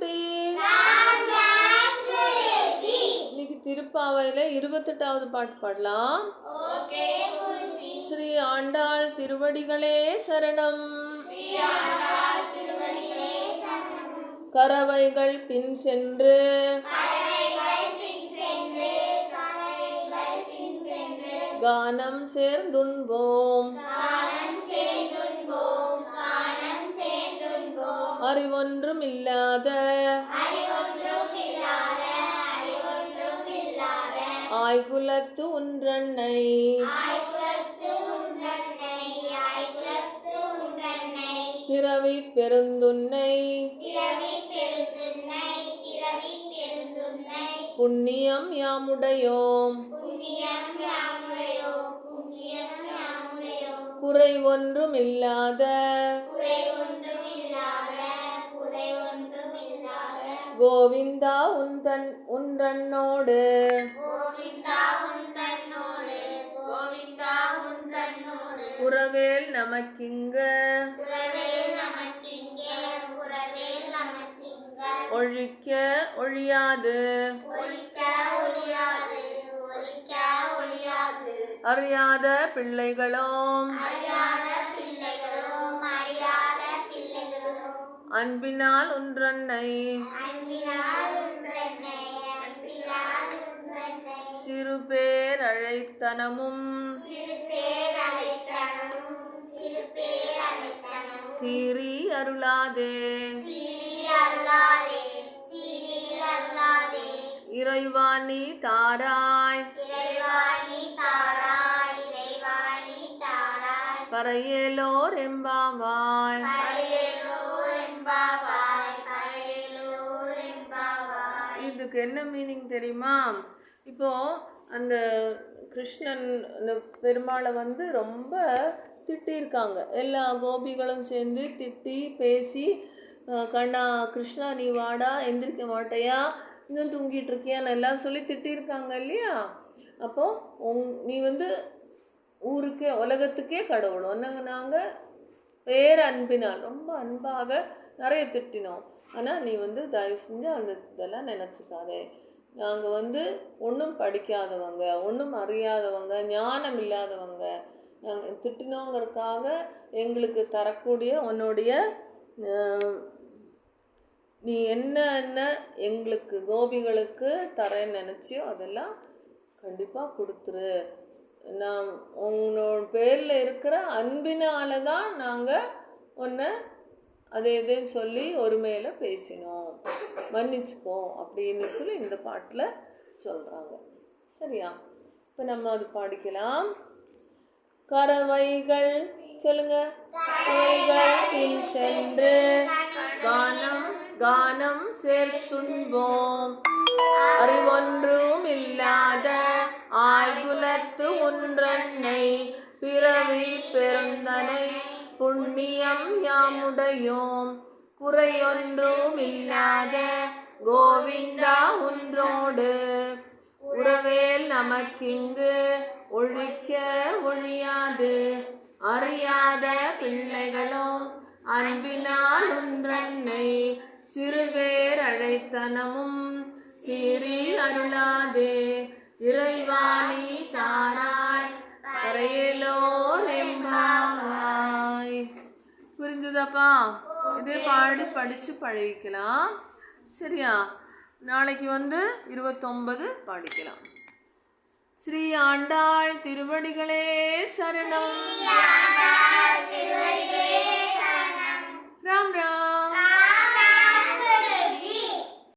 குட்டி இன்னைக்கு திருப்பாவையில் இருபத்தெட்டாவது பாட்டு பாடலாம். ஸ்ரீ ஆண்டாள் திருவடிகளே சரணம். கறவைகள் பின் சென்று. கானம் சேர்ந்துண்போம். அறிவொன்றும் இல்லாத ஆய்குலத்து ஒன்றன்னை பிறவி பெருந்துன்னை புண்ணியம் யாமுடையோம். குறை ஒன்றும் இல்லாத கோவிந்தா உந்தன் உன்றன்னோடு. உறவேல் நமக்கிங்க. ஒழிக்க ஒழியாது. அறியாத பிள்ளைகளும். அன்பினால் ஒன்றன்னை. சிறு பேர் அழைத்தனமும். சீறி அருளாதே. இறைவா நீ தாராய். பறையலோர் எம்பாவாய். இதுக்கு என்ன மீனிங் தெரியுமா? இப்போ அந்த கிருஷ்ணன் அந்த பெருமாளை வந்து ரொம்ப திட்டியிருக்காங்க. எல்லா கோபிகளும் சேர்ந்து திட்டி பேசி கண்ணா கிருஷ்ணா நீ வாடா எந்திரிக்க மாட்டையா? இன்னும் தூங்கிட்டு இருக்கியான்னு எல்லாம் சொல்லி திட்டியிருக்காங்க இல்லையா? அப்போ உங் நீ வந்து ஊருக்கே உலகத்துக்கே கடவுள். ஒன்று நாங்கள் பேர் அன்பினால் ரொம்ப அன்பாக நிறைய திட்டினோம். ஆனால் நீ வந்து தயவு செஞ்சு அந்த இதெல்லாம் நினச்சிக்காதே. நாங்கள் வந்து ஒன்றும் படிக்காதவங்க ஒன்றும் அறியாதவங்க ஞானம் இல்லாதவங்க. நாங்கள் திட்டினோங்கிறதுக்காக எங்களுக்கு தரக்கூடிய உன்னுடைய நீ என்ன என்ன எங்களுக்கு கோபிகளுக்கு தரேன்னு நினச்சியோ அதெல்லாம் கண்டிப்பாக கொடுத்துரு. நான் உங்களோட பேரில் இருக்கிற அன்பினால தான் நாங்கள் உன்னை அது எதுன்னு சொல்லி ஒருமையில் பேசினோம். மன்னிச்சுக்கோ அப்படின்னு சொல்லி இந்த பாட்டில் சொல்கிறாங்க சரியா? இப்போ நம்ம அது பாடிக்கலாம். கறவைகள் சொல்லுங்க. சென்று கானம் கானம் சேர்த்துண்போம். அறிவொன்றும் இல்லாத ஆய்குலத்து ஒன்றன்னை பிறவி பெருந்தனை புண்ணியம் யாமுடையோம். குறையொன்றும் இல்லாத கோவிந்தா ஒன்றோடு உறவேல் நமக்கிங்கு ஒழிக்க ஒழியாது. அறியாத பிள்ளைகளும் அன்பினால் ஒன்றன்னை சிறுவேர் அழைத்தனமும் சீறி அருளாதே. இறைவாணி தானாய் புரிஞ்சுதாப்பா? இதே பாடி படித்து பழகிக்கலாம். சரியா? நாளைக்கு வந்து இருபத்தொன்பது படிக்கலாம். ஸ்ரீ ஆண்டாள் திருவடிகளே சரணம்.